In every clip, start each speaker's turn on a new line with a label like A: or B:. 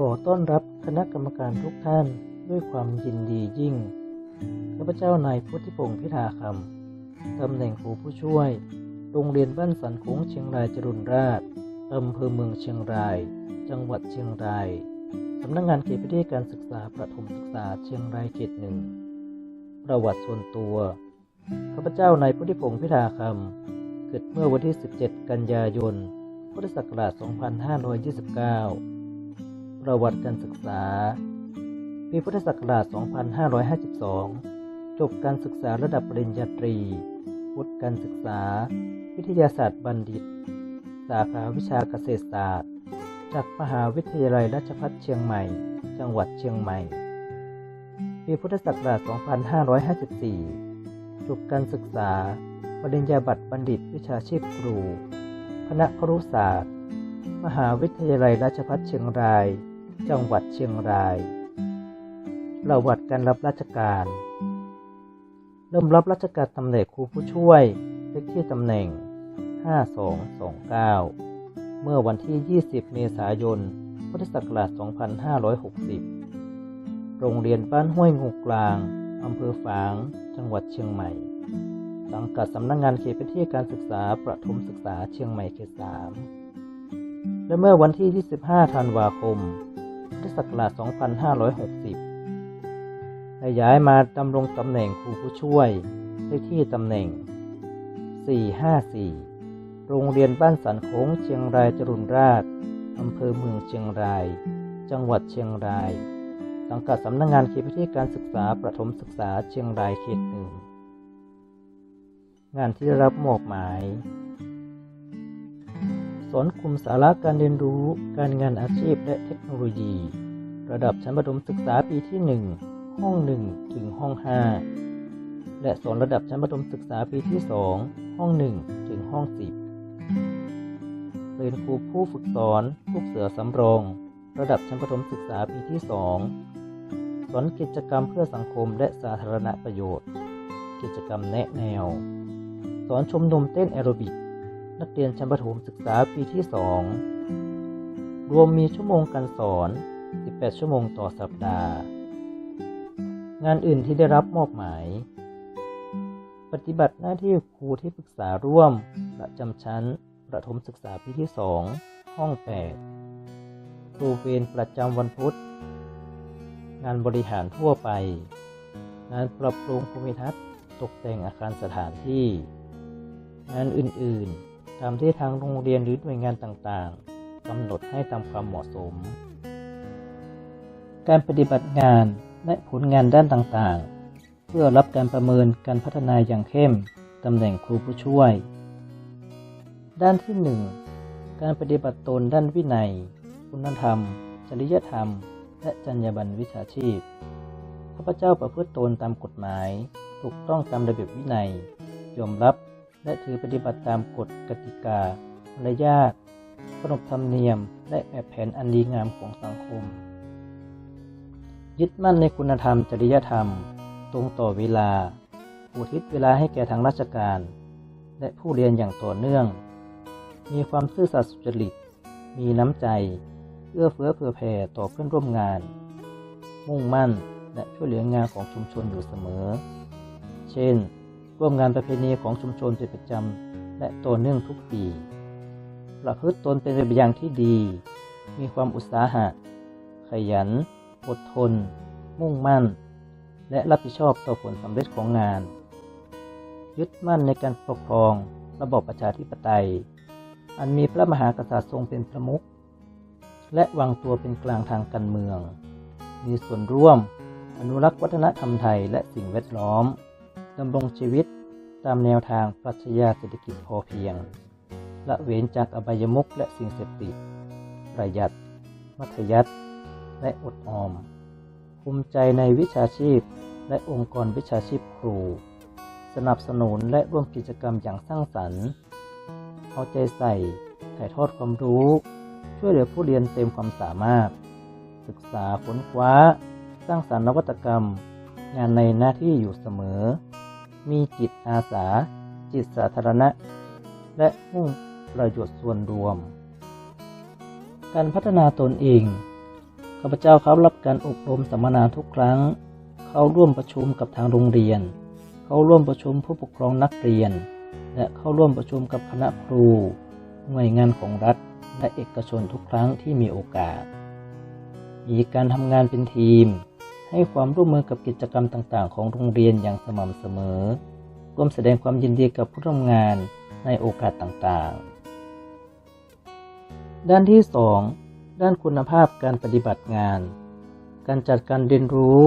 A: ขอต้อนรับคณะกรรมการทุกท่านด้วยความยินดียิ่ง ข้าพเจ้านายพุทธิพงศ์พิธาคำ ตำแหน่งครูผู้ช่วย โรงเรียนบ้านสันคงเชียงรายจรุนราษฎร์อำเภอเมืองเชียงราย จังหวัดเชียงราย สำนักงานเขตพื้นที่การศึกษาประถมศึกษาเชียงรายเขตหนึ่ง ประวัติส่วนตัว ข้าพเจ้านายพุทธิพงศ์พิธาคำ เกิดเมื่อวันที่ 17 กันยายน พุทธศักราช 2529 ประวัติการศึกษา ปีพุทธศักราช 2552 จบการศึกษาระดับปริญญาตรี วุฒิการศึกษา วิทยาศาสตร์บัณฑิต สาขาวิชาเกษตรศาสตร์ จากมหาวิทยาลัยราชภัฏเชียงใหม่ จังหวัดเชียงใหม่ ปีพุทธศักราช 2554 จบการศึกษา ปริญญาบัตรบัณฑิตวิชาชีพครู คณะครุศาสตร์มหาวิทยาลัยราชภัฏเชียงราย จังหวัดเชียงราย ประวัติการรับราชการ เริ่มรับราชการตำแหน่งครูผู้ช่วยเลขที่ตำแหน่ง 5229 เมื่อวันที่ 20 เมษายน พุทธศักราช 2560 โรงเรียนบ้านห้วยงูกลาง อำเภอฝาง จังหวัดเชียงใหม่ สังกัดสำนักงงานเขตพื้นที่การศึกษาประถมศึกษาเชียงใหม่เขต 3 และเมื่อวันที่ 25 ธันวาคม พุทธศักราช 2560 ได้ย้ายมาดำรงตำแหน่งครูผู้ช่วยเลขที่ตำแหน่ง 454 โรงเรียนบ้านสันโค้งเชียงรายจรุนราษฎร์อำเภอเมืองเชียงราย จังหวัดเชียงราย สังกัดสำนักงงานเขตพื้นที่การศึกษาประถมศึกษาเชียงรายเขตหนึ่ง งานที่ได้รับมอบหมาย สอนกลุ่มสาระการเรียนรู้ การงานอาชีพและเทคโนโลยี ระดับชั้นประถมศึกษาปีที่ 1 ห้อง 1 ถึงห้อง 5 และสอนระดับชั้นประถมศึกษาปีที่ 2 ห้อง 1 ถึงห้อง 10เป็นครูผู้ฝึกสอนลูกเสือสำรอง ระดับชั้นประถมศึกษาปีที่ 2 สอนกิจกรรมเพื่อสังคมและสาธารณประโยชน์ กิจกรรมแนะแนว สอนชมรมเต้นแอโรบิก นักเรียนชั้นประถมศึกษาปีที่ 2 รวมมีชั่วโมงการสอน 18 ชั่วโมงต่อสัปดาห์ งานอื่นที่ได้รับมอบหมาย ปฏิบัติหน้าที่ครูที่ปรึกษาร่วม ประจำชั้น ประถมศึกษาปีที่ 2 ห้อง 8 ครูเวรประจำวันพุธ งานบริหารทั่วไป งานปรับปรุงภูมิทัศน์ ตกแต่งอาคารสถานที่ งานอื่น ๆ ตามที่ทางโรงเรียนหรือหน่วยงานต่างๆกำหนดให้ตามความเหมาะสม การปฏิบัติงานและผลงานด้านต่างๆ เพื่อรับการประเมินการพัฒนาอย่างเข้มตำแหน่งครูผู้ช่วย ด้านที่ 1 การปฏิบัติตนด้านวินัย คุณธรรม จริยธรรม และจรรยาบรรณวิชาชีพข้าพเจ้าประพฤติตนตามกฎหมาย ถูกต้องตามระเบียบวินัย ยอมรับ และถือปฏิบัติตามกฎกติกามารยาทขนบธรรมเนียม และแบบแผนอันดีงามของสังคม ยึดมั่นในคุณธรรมจริยธรรม ตรงต่อเวลา อุทิศเวลาให้แก่ทางราชการ และผู้เรียนอย่างต่อเนื่อง มีความซื่อสัตย์สุจริต มีน้ำใจ เอื้อเฟื้อเผื่อแผ่ต่อเพื่อนร่วมงาน มุ่งมั่นและช่วยเหลืองานของชุมชนอยู่เสมอ เช่น ร่วมงานประเพณีของชุมชนเป็นประจำและต่อเนื่องทุกปี ประพฤติตนเป็นแบบอย่างที่ดี มีความอุตสาหะ ขยัน อดทน มุ่งมั่น และรับผิดชอบต่อผลสำเร็จของงาน ยึดมั่นในการปกครองระบอบประชาธิปไตย อันมีพระมหากษัตริย์ทรงเป็นประมุขและวางตัวเป็นกลางทางการเมือง มีส่วนร่วม อนุรักษ์วัฒนธรรมไทยและสิ่งแวดล้อม ดำรงชีวิตตามแนวทางปรัชญาเศรษฐกิจพอเพียง ละเว้นจากอบายมุขและสิ่งเสพติด ประหยัด มัธยัติและอดออม ภูมิใจในวิชาชีพและองค์กรวิชาชีพครู สนับสนุนและร่วมกิจกรรมอย่างสร้างสรรค์ เอาใจใส่ ถ่ายทอดความรู้ ช่วยเหลือผู้เรียนเต็มความสามารถ ศึกษาค้นคว้า สร้างสรรค์นวัตกรรม งานในหน้าที่อยู่เสมอ มีจิตอาสา จิตสาธารณะ และมุ่งประโยชน์ส่วนรวม การพัฒนาตนเอง ข้าพเจ้าเขารับการอบรมสัมมนาทุกครั้ง เข้าร่วมประชุมกับทางโรงเรียน เข้าร่วมประชุมผู้ปกครองนักเรียน และเข้าร่วมประชุมกับคณะครู หน่วยงานของรัฐ และเอกชนทุกครั้งที่มีโอกาส มีการทำงานเป็นทีม ให้ความร่วมมือกับกิจกรรมต่างๆ ของโรงเรียนอย่างสม่ำเสมอ ร่วมแสดงความยินดีกับผู้ร่วมงานในโอกาสต่างๆ ด้านที่ 2 ด้านคุณภาพการปฏิบัติงาน การจัดการเรียนรู้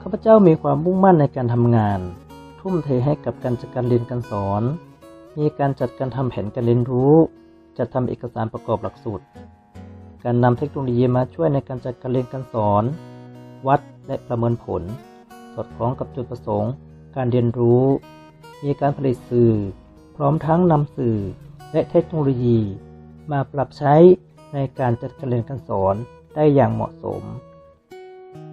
A: ข้าพเจ้ามีความมุ่งมั่นในการทำงาน ทุ่มเทให้กับการจัดการเรียนการสอน มีการจัดการทำแผนการเรียนรู้ จัดทำเอกสารประกอบหลักสูตร การนำเทคโนโลยีมาช่วยในการจัดการเรียนการสอน วัด และประเมินผล สอดคล้องกับจุดประสงค์ การเรียนรู้ มีการผลิตสื่อ พร้อมทั้งนำสื่อและเทคโนโลยี มาปรับใช้ในการจัดการเรียนการสอนได้อย่างเหมาะสม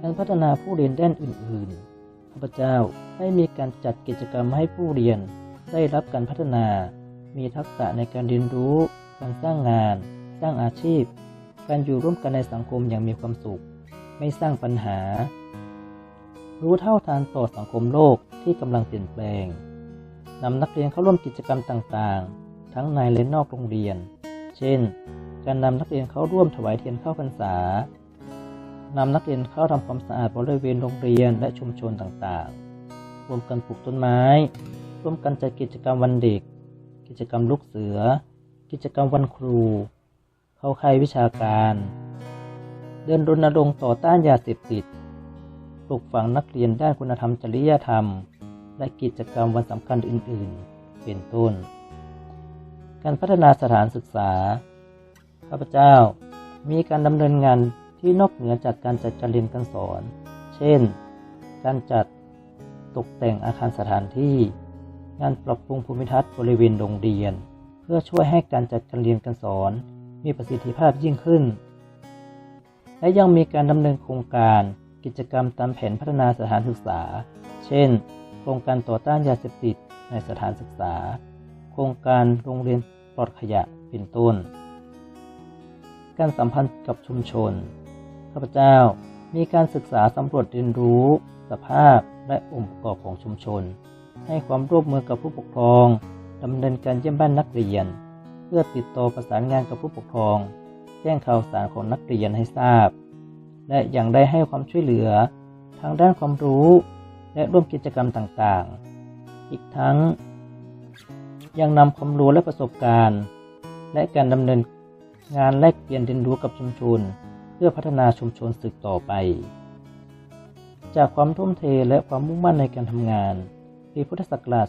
A: การพัฒนาผู้เรียนด้านอื่น ๆ ข้าพเจ้าได้มีการจัดกิจกรรมให้ผู้เรียนได้รับการพัฒนา มีทักษะในการเรียนรู้ การสร้างงาน สร้างอาชีพ การอยู่ร่วมกันในสังคมอย่างมีความสุข ไม่สร้างปัญหา รู้เท่าทานต่อสังคมโลกที่กำลังเปลี่ยนแปลงนำนักเรียนเข้าร่วมกิจกรรมต่างๆ ทั้งในและนอกโรงเรียน เช่น การนำนักเรียนเข้าร่วมถวายเทียนเข้าพรรษานำนักเรียนเข้าทำความสะอาดบริเวณโรงเรียนและชุมชนต่างๆรวมกันปลูกต้นไม้ ร่วมกันจัดกิจกรรมวันเด็ก กิจกรรมลูกเสือ กิจกรรมวันครู เข้าค่ายวิชาการ เดินรณรงค์ต่อต้านยาเสพติด ปลูกฝังนักเรียนด้านคุณธรรมจริยธรรม และกิจกรรมวันสำคัญอื่น ๆ เป็นต้น การพัฒนาสถานศึกษา ข้าพเจ้ามีการดำเนินงานที่นอกเหนือจากการจัดการเรียนการสอน เช่น การจัดตกแต่งอาคารสถานที่ งานปรับปรุงภูมิทัศน์บริเวณโรงเรียน เพื่อช่วยให้การจัดการเรียนการสอน มีประสิทธิภาพยิ่งขึ้น และยังมีการดำเนินโครงการ กิจกรรมตามแผนพัฒนาสถานศึกษา เช่น โครงการต่อต้านยาเสพติดในสถานศึกษา โครงการโรงเรียนปลอดขยะเป็นต้น การสัมพันธ์กับชุมชน ข้าพเจ้ามีการศึกษาสำรวจเรียนรู้ สภาพและองค์ประกอบของชุมชน ให้ความร่วมมือกับผู้ปกครองดำเนินการเยี่ยมบ้านนักเรียน เพื่อติดต่อประสานงานกับผู้ปกครอง แจ้งข่าวสารของนักเรียนให้ทราบ และยังได้ให้ความช่วยเหลือทางด้านความรู้ และร่วมกิจกรรมต่างๆ อีกทั้ง ยังนำความรู้และประสบการณ์ และการดำเนินงานแลกเปลี่ยนเรียนรู้กับชุมชน เพื่อพัฒนาชุมชนสืบต่อไป จากความทุ่มเทและความมุ่งมั่นในการทำงานปีพุทธศักราช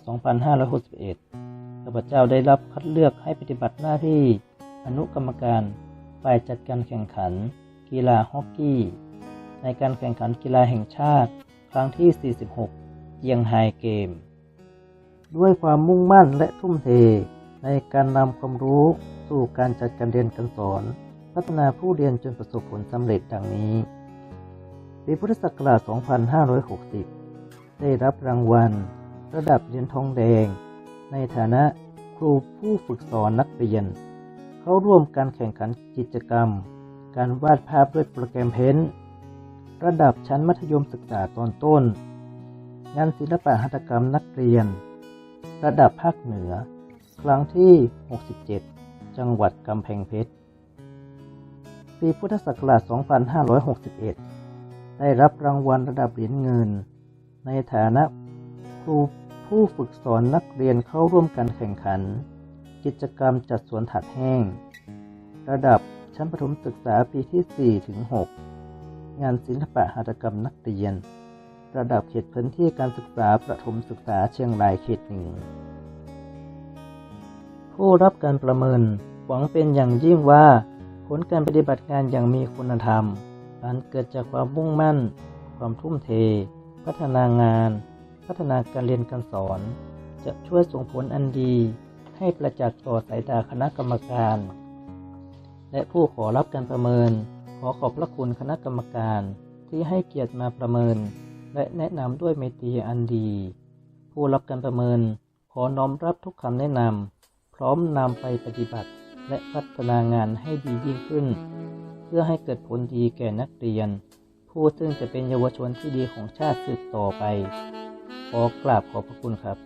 A: 2561 ข้าพเจ้าได้รับคัดเลือกให้ปฏิบัติหน้าที่อนุกรรมการฝ่ายจัดการแข่งขัน กีฬาฮอกกี้ ในการแข่งขันกีฬาแห่งชาติ ครั้งที่ 46 เยียงไฮเกม ด้วยความมุ่งมั่นและทุ่มเท ในการนำความรู้สู่การจัดการเรียนการสอน พัฒนาผู้เรียนจนประสบผลสำเร็จดังนี้ปีพุทธศักราช 2560 ได้รับรางวัล ระดับเหรียญทองแดง ในฐานะครูผู้ฝึกสอนนักเรียน เข้าร่วมการแข่งขันกิจกรรม การวาดภาพด้วยโปรแกรมเพนท์ระดับชั้นมัธยมศึกษาตอนต้น งานศิลปะหัตถกรรมนักเรียน ระดับภาคเหนือ ครั้งที่ 67 จังหวัดกำแพงเพชร ปีพุทธศักราช 2561 ได้รับรางวัลระดับเหรียญเงิน ในฐานะครูผู้ฝึกสอนนักเรียนเข้าร่วมการแข่งขัน กิจกรรมจัดสวนถักแห้ง ระดับ ชั้นประถมศึกษาปีที่ 4 ถึง 6 งานศิลปะหัตถกรรมนักเรียน ระดับเขตพื้นที่การศึกษาประถมศึกษาเชียงรายเขตหนึ่ง ผู้รับการประเมินหวังเป็นอย่างยิ่งว่าผลการปฏิบัติงานอย่างมีคุณธรรมอันเกิดจากความมุ่งมั่น ความทุ่มเท พัฒนางาน พัฒนาการเรียนการสอน จะช่วยส่งผลอันดี ให้ประจักษ์ต่อสายตาคณะกรรมการ และผู้ขอรับการประเมิน ขอขอบพระคุณคณะกรรมการที่ให้เกียรติมาประเมิน และแนะนำด้วยเมตรีอันดี ผู้รับการประเมิน ขอน้อมรับทุกคำแนะนำพร้อมนำไปปฏิบัติ และพัฒนางานให้ดียิ่งขึ้น เพื่อให้เกิดผลดีแก่นักเรียน ผู้ซึ่งจะเป็นเยาวชนที่ดีของชาติสืบต่อไป ขอกราบขอบพระคุณครับ